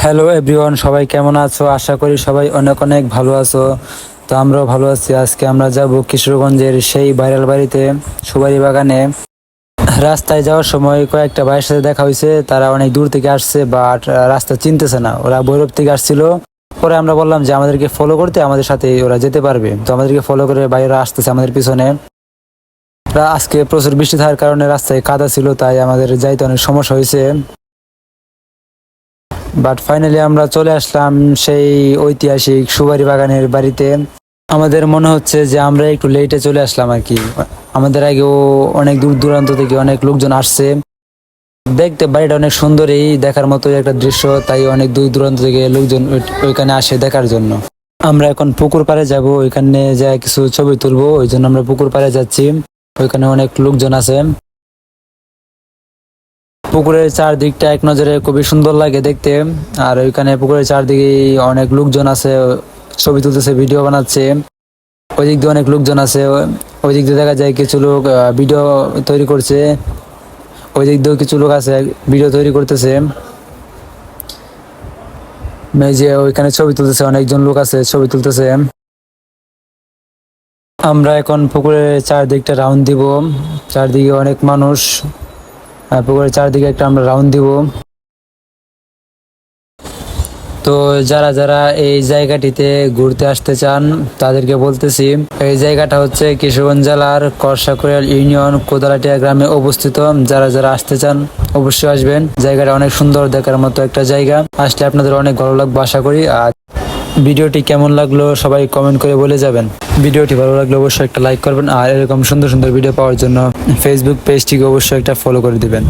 Hello everyone সবাই কেমন আছো? আশা করি সবাই অনেক অনেক ভালো আছো। তো আমরাও ভালো আছি। আজকে আমরা যাব কিশোরগঞ্জের সেই ভাইরাল বাড়িতে সুবারি বাগানে। রাস্তায় যাওয়ার সময় কয়েকটা ভাইয়ের সাথে দেখা হয়েছে। তারা অনেক দূর থেকে আসছে বাট রাস্তা চিনতেছে না। ওরা ভৈরব থেকে আসছিল। পরে আমরা বললাম যে, আমাদেরকে ফলো করতে আমাদের সাথে ওরা যেতে পারবে। তো আমাদেরকে ফলো করে বাইরে আসতেছে আমাদের পিছনে। আজকে প্রচুর বৃষ্টি থাকার কারণে রাস্তায় কাদা ছিল, তাই আমাদের যাইতে অনেক সমস্যা হয়েছে। বাট ফাইনালি আমরা চলে আসলাম সেই ঐতিহাসিক সুবারি বাগানের বাড়িতে। আমাদের মনে হচ্ছে যে আমরা একটু লেটে চলে আসলাম আর কি। আমাদের আগেও অনেক দূর দূরান্ত থেকে অনেক লোকজন আসছে। দেখতে বাড়িটা অনেক সুন্দরই, দেখার মতো একটা দৃশ্য, তাই অনেক দূর দূরান্ত থেকে লোকজন ওইখানে আসে দেখার জন্য। আমরা এখন পুকুর পাড়ে যাব, ওইখানে যা কিছু ছবি তুলবো, ওই জন্য আমরা পুকুর পাড়ে যাচ্ছি। ওইখানে অনেক লোকজন আছে। পুকুরের চারদিকটা এক নজরে খুবই সুন্দর লাগে দেখতে। আর ওইখানে পুকুরের চারদিকে অনেক লোকজন আছে, ছবি তুলতেছে, ভিডিও বানাচ্ছে। ওই দিক দিয়ে অনেক লোকজন আছে ওই দিক দিয়ে দেখা যায় কিছু লোক ভিডিও তৈরি করছে। ওই দিক দিয়েও কিছু লোক আছে, ভিডিও তৈরি করতেছে। এই যে ওইখানে ছবি তুলতেছে, অনেকজন লোক আছে, ছবি তুলতেছে। আমরা এখন পুকুরের চারদিকটা রাউন্ড দিব। চারদিকে অনেক মানুষ। পুকুরের চারদিকে একটা আমরা রাউন্ড দিব। তো যারা যারা এই জায়গাটিতে ঘুরতে আসতে চান, তাদেরকে বলতেছি, এই জায়গাটা হচ্ছে কিশোরগঞ্জ জেলার করসাকুড়িয়াল ইউনিয়ন কোদালাটিয়া গ্রামে অবস্থিত। যারা যারা আসতে চান, অবশ্যই আসবেন। জায়গাটা অনেক সুন্দর দেখার মতো একটা জায়গা। আসলে আপনাদের অনেক ভালো লাগবে আশা করি। আর ভিডিওটি কেমন লাগল সবাই কমেন্ট করে বলে যাবেন। ভিডিওটি ভালো লাগলে অবশ্যই একটা লাইক করবেন আর এরকম সুন্দর সুন্দর ভিডিও পাওয়ার জন্য ফেসবুক পেজটিকে অবশ্যই একটা ফলো করে দিবেন।